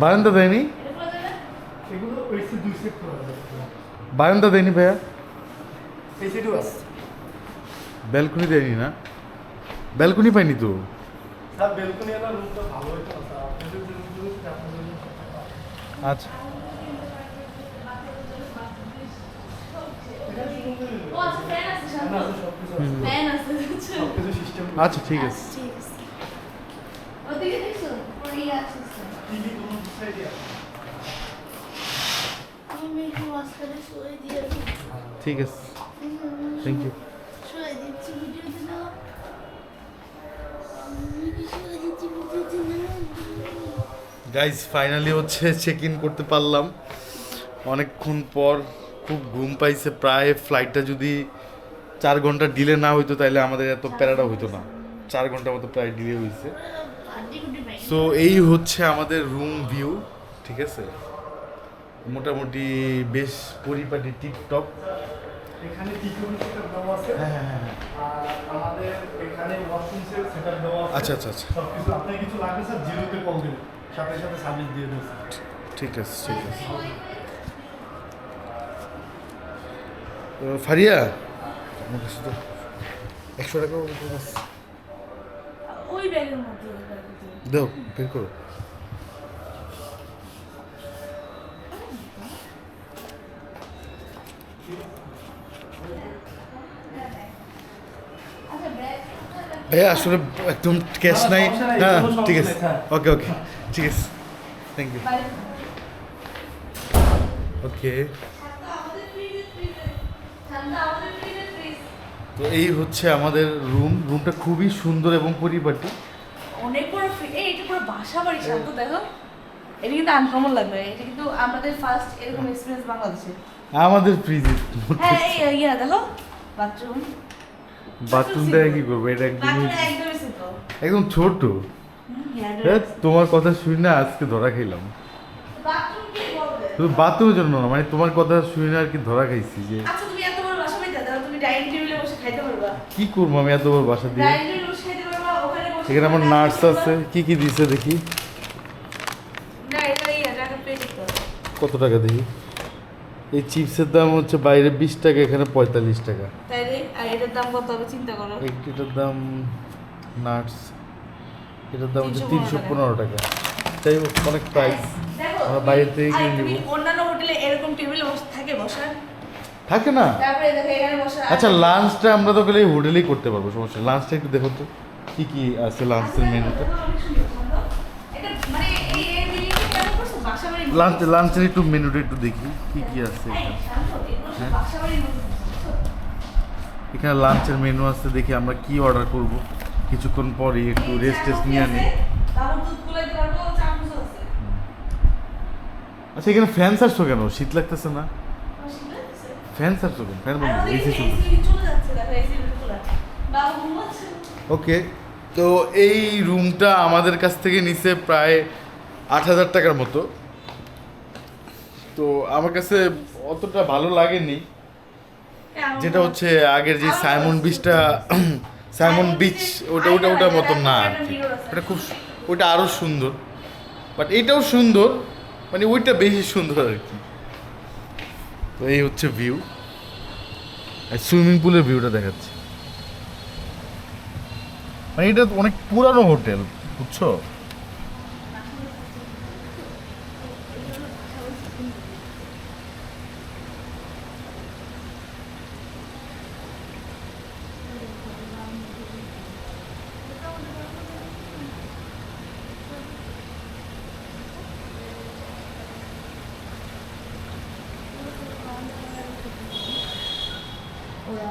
বারান্দা দেয়নি বারান্দা দেয়নি ভাইয়া? আছে। ব্যালকনি দেয়নি না? ব্যালকনি পাইনি তো? স্যার বেলকনি এলা রুমটা ঠিক আছে। থ্যাংক ইউ গাইজ ফাইনালি হচ্ছে চেক ইন করতে পারলাম। অনেকক্ষণ পর খুব ঘুম পাইছে। প্রায় ফ্লাইটটা যদি চার ঘণ্টা ডিলে না হইতো তাহলে আমাদের এত প্যারাটা হইতো না। চার ঘণ্টা মতো প্রায় ডিলে হয়েছে সো এই হচ্ছে আমাদের রুম ভিউ ঠিক আছে? মোটামুটি বেশ পরিপাটি টিপটপ হ্যাঁ হ্যাঁ হ্যাঁ আর আমাদের এখানে ওয়াশরুম সেটআপ দেওয়া আছে। আচ্ছা আচ্ছা আচ্ছা। সবকিছু আপনার কিছু লাগবে স্যার জিরোতে কল দিন। সাথে সাথে সার্ভিস দিয়ে দেবে স্যার ঠিক আছে ঠিক আছে। ফারিয়া? একশো টাকা মতো আছে। ওই ব্যাগের মধ্যে ওই ব্যাগের মধ্যে। দাও, বের করো। ভাইয়া একদম ক্যাশ নাই। হ্যাঁ ঠিক আছে। ওকে ওকে ঠিক আছে। থ্যাংক ইউ ওকে তো এই হচ্ছে আমাদের রুম রুমটা খুবই সুন্দর এবং পরিপাটি। অনেক বড় এই এটা পুরো বাসা বাড়ি শান্ত দেখো। এটা কিন্তু আনকমন লাগবে। এটা কিন্তু আমাদের ফার্স্ট এরকম এক্সপিরিয়েন্স বাংলাদেশে। আমাদের ফ্রিজে হ্যাঁ এই ইয়া দেখো। বাথরুম বাথরুমটা কি করব? এটা একদম বাথরুম একদম ছোট। হ্যাঁ, তোমার কথা শুনি না আজকে ধরা খাইলাম। বাথরুম কি বলবে? শুধু বাথরুমের জন্য না মানে তোমার কথা শুনি না আর কি ধরা খাইছি যে আচ্ছা তুমি এত বড় বাসা বাড়িতে দাও তুমি ডাইনিং টেবিলে বসে খাইতে পারবা। কি করব আমি এত বড় বাসা দিয়ে ডাইনিং টেবিলে বসে খাইতে পারবা ওখানে বসে এখানে আমার নার্স আছে কি কি দিছে দেখি? কত টাকা দেখি? এই চিপসের দাম হচ্ছে বাইরে বিশ টাকা এখানে পঁয়তাল্লিশ টাকা। এটার দাম কত হবে চিন্তা করো। এটার দাম নাটস এটার দাম হচ্ছে তিনশো পনেরো টাকা। তাই হোক, অনেক প্রাইস আমরা বাইরে থেকে কিনে নিবো। অন্যান্য হোটেলে এরকম টেবিলে বসে থাকে থাকে না? আচ্ছা লাঞ্চটা আমরা তো গেলে হোটেলেই করতে পারব সমস্যা লাঞ্চটা একটু দেখো তো। কি কি আছে লাঞ্চের মানে বাড়ি লাঞ্চ লাঞ্চের একটু মেনুটা একটু দেখি কি কি আছে এখানে? সব হ্যাঁ। লাঞ্চের মেনু আছে দেখি আমরা কি অর্ডার করব। কিছুক্ষণ পরেই একটু রেস্ট টেস্ট নিয়ে আছে আচ্ছা এখানে ফ্যান ছাড়ছো কেন? শীত লাগতেছে না। ফ্যান ছাড়ছো কেন? ফ্যান বন্ধ এসি চলছে ওকে তো এই রুমটা আমাদের কাছ থেকে নিছে প্রায় আট হাজার টাকার মতো। তো আমার কাছে অতটা ভালো লাগেনি। যেটা হচ্ছে আগের যে সাইমন বিচটা সাইমন বিচ ওটা ওটা ওটার মতো না আর কি। ওটা খুব ওটা আরও সুন্দর। বাট এটাও সুন্দর মানে ওইটা বেশি সুন্দর আর কি। তো এই হচ্ছে ভিউ সুইমিং পুলের ভিউটা দেখাচ্ছে। মানে এটা অনেক পুরানো হোটেল বুঝছ? ওরা